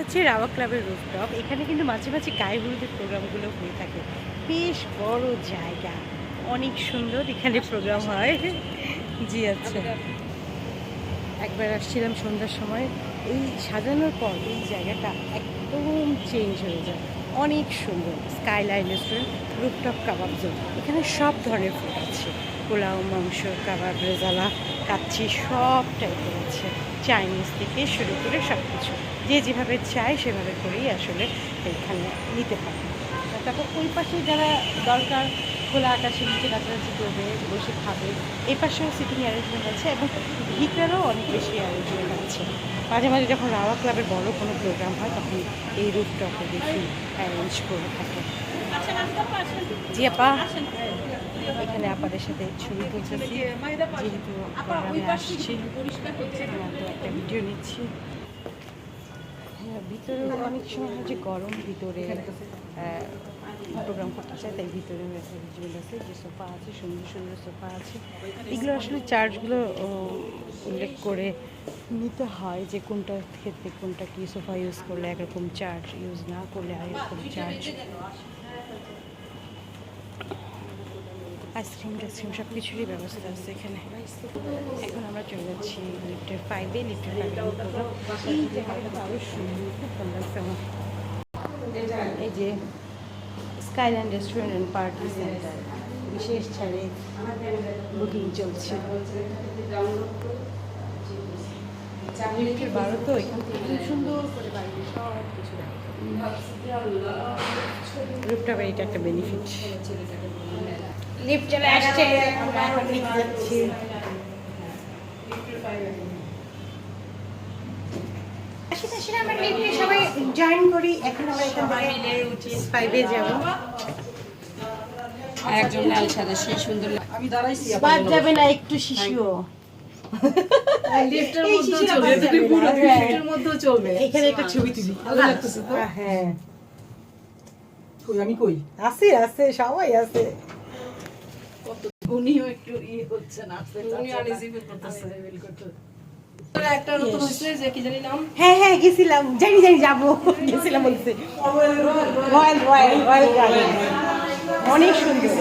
হচ্ছে রাওয়া ক্লাবের রুফটপ। এখানে কিন্তু মাঝে মাঝে গায়ে হলুদের প্রোগ্রামগুলো হয়ে থাকে। বেশ বড় জায়গা। অনেক সুন্দর এখানে প্রোগ্রাম হয়। জি আচ্ছা। একবার আসছিলাম সন্ধ্যার সময়। এই সাজানোর পর এই জায়গাটা একদম চেঞ্জ হয়ে যায়। অনেক সুন্দর। Skyline restaurant rooftop kebab zone. এখানে সব ধরনের ফুড আছে। পোলাও, মাংস, কাবাব, রেজালা কাচ্ছি সব টাইপের আছে। চাইনিজ থেকে শুরু করে সব কিছু যে যেভাবে চায় সেভাবে করেই আসলে এখানে নিতে পারে। তারপর ওই পাশে যারা দরকার, খোলা আকাশের নিচে কাছাকাছি করবে, বসে খাবে, এই পাশেও সিটিং অ্যারেঞ্জমেন্ট আছে এবং ভিতরেও অনেক বেশি অ্যারেঞ্জমেন্ট আছে। মাঝে মাঝে যখন রাওয়া ক্লাবের বড় কোনো প্রোগ্রাম হয়, তখন এই রুফটপে বেশি অ্যারেঞ্জ করে থাকে। জি আপা, এখানে আপাদের সাথে ছবি তুলতেছি। যেহেতু আসছি একটা ভিডিও নিচ্ছি। ভিতরেও অনেক সময় হয় যে গরম ভিতরে প্রোগ্রাম করতে চায়, তাই ভিতরে অ্যারেঞ্জমেন্ট আছে, যে সোফা আছে, সুন্দর সুন্দর সোফা আছে। এগুলো আসলে চার্জগুলো উল্লেখ করে নিতে হয় যে কোনটার ক্ষেত্রে কোনটা কি সোফা ইউজ করলে একরকম চার্জ ইউজ না করলে আরেকরকম চার্জ আইসক্রিম টাইসক্রিম সব কিছুরই ব্যবস্থা আছে এখানে। এখন চলে যাচ্ছি লিফটের ফাইভে এই জায়গাটা এই যে Skyland restaurant and party centre বিশেষ ছাড়ে বুকিং চলছে। লিফটের বারো তো সুন্দর করে এটা একটা বেনিফিট লিফট চলে আসছে, আমরা যাচ্ছি আসলে আমরা লিফটে সবাই জয়েন করি। এখন আমরা এখান থেকে ফাইভে যাব। একজন লাল সাদা সে সুন্দর আমি দাঁড়াইছি বাদ যাবে না একটু শিশুও। লিফটের মধ্যেও চলবে বাদ যাবে না। হ্যাঁ। লিফটের মধ্যেও চলবে। এখানে একটা ছবি তুলি। ভালো লাগতেছে তো। হ্যাঁ। কই আমি কই? আছে আছে সবাই আছে। উনিও একটু ই হচ্ছে না উনি করতেছে। একটা নতুন হইছে যে কি জানি নাম? হ্যাঁ হ্যাঁ গেছিলাম। জানি জানি যাব। গেছিলাম বলছে রয়্যাল রয়্যাল রয়্যাল অনেক সুন্দর।